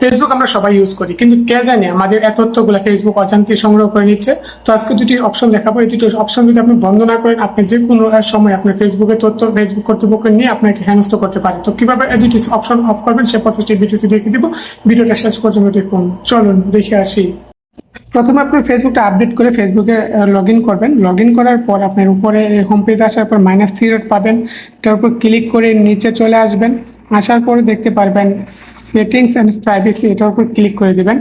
Facebook আমরা সবাই use করি, কিন্তু কে জানে আমাদের এত তথ্যগুলো ফেসবুক অজান্তে সংগ্রহ করে নিচ্ছে। তো আজকে দুটি অপশন দেখাবো। এই দুটি অপশন যদি আপনি বন্ধ না করেন, আপনি যে কোনো সময় আপনার ফেসবুকের তথ্য ফেসবুক কর্তৃপক্ষ নিয়ে আপনাকে হেনস্থ করতে পারে। তো কীভাবে এই দুটি অপশন অফ করবেন সে প্রসেসটি ভিডিওটি দেখে দিব। ভিডিওটা শেষ পর্যন্ত দেখুন। চলুন, দেখে আসি। প্রথমে আপনি ফেসবুকটা আপডেট করে ফেসবুকে লগ ইন করবেন। লগ ইন করার পর আপনার উপরে হোম পেজ আসার পর মাইনাস থ্রি ডট পাবেন। তার উপর ক্লিক করে নিচে চলে আসবেন। আসার পরে দেখতে পারবেন সেটিংস অ্যান্ড প্রাইভেসি এটার উপর ক্লিক করে দেবেন।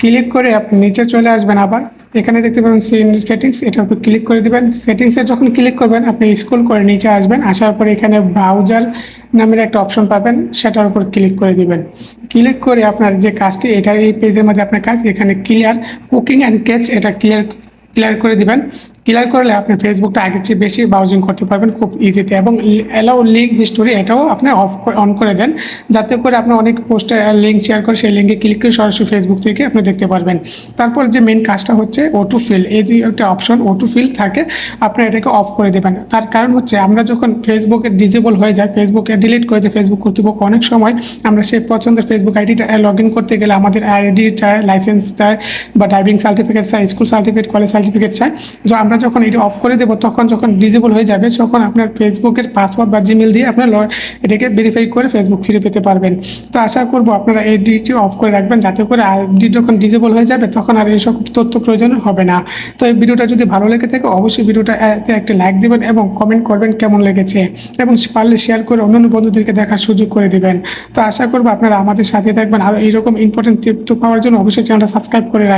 ক্লিক করে আপনি নিচে চলে আসবেন আবার। এখানে দেখতে পাবেন সেটিংস এটার উপর ক্লিক করে দিবেন। সেটিংসে যখন ক্লিক করবেন, আপনি স্কুল করে নিচে আসবেন। আসার পরে এখানে ব্রাউজার নামের একটা অপশন পাবেন, সেটার উপর ক্লিক করে দিবেন। ক্লিক করে আপনার যে কাজটি এটা এই পেজের মধ্যে আপনার কাজ, এখানে ক্লিয়ার কুকিং অ্যান্ড ক্যাচ এটা ক্লিয়ার ক্লিয়ার করে দিবেন। ক্লিয়ার করলে আপনি ফেসবুকটা আগের চেয়ে বেশি ব্রাউজিং করতে পারবেন খুব ইজিতে এবং অ্যালাউ লিঙ্ক হিস্টোরি এটাও আপনি অফ অন করে দেন। যাতে করে আপনি অনেক পোস্টে লিঙ্ক শেয়ার করে সেই লিঙ্কে ক্লিক করে সরাসরি ফেসবুক থেকে আপনি দেখতে পারবেন। তারপর যে মেন কাজটা হচ্ছে ও টু ফিল এই দুই একটা অপশন ও টু ফিল থাকে, আপনি এটাকে অফ করে দেবেন। তার কারণ হচ্ছে আমরা যখন ফেসবুকে ডিজেবল হয়ে যায় ফেসবুকে ডিলিট করে দেয় ফেসবুক কর্তৃপক্ষ অনেক সময় আমরা সেই পছন্দের ফেসবুক আইডিটা লগ ইন করতে গেলে আমাদের আইডি চায় লাইসেন্স চায় বা ড্রাইভিং সার্টিফিকেট চায় স্কুল সার্টিফিকেট কলেজ সার্টিফিকেট চায় তো আমরা যখন এটা অফ করে দেবো, তখন যখন ডিজেবল হয়ে যাবে, তখন আপনার ফেসবুকের পাসওয়ার্ড বা জিমেল দিয়ে আপনার এটাকে ভেরিফাই করে ফেসবুক ফিরে পেতে পারবেন। তো আশা করব আপনারা এই ডিটি অফ করে রাখবেন, যাতে করে আইডি যখন ডিজেবল হয়ে যাবে, তখন আর এইসব তথ্য প্রয়োজন হবে না। তো এই ভিডিওটা যদি ভালো লেগে থাকে, অবশ্যই ভিডিওটা একটা লাইক দিবেন এবং কমেন্ট করবেন কেমন লেগেছে। এবং পারলে শেয়ার করে অন্যান্য বন্ধুদেরকে দেখার সুযোগ করে দেবেন। তো আশা করব আপনারা আমাদের সাথে থাকবেন। আর এইরকম ইম্পর্টেন্ট তথ্য পাওয়ার জন্য অবশ্যই চ্যানেলটা সাবস্ক্রাইব করে রাখবেন।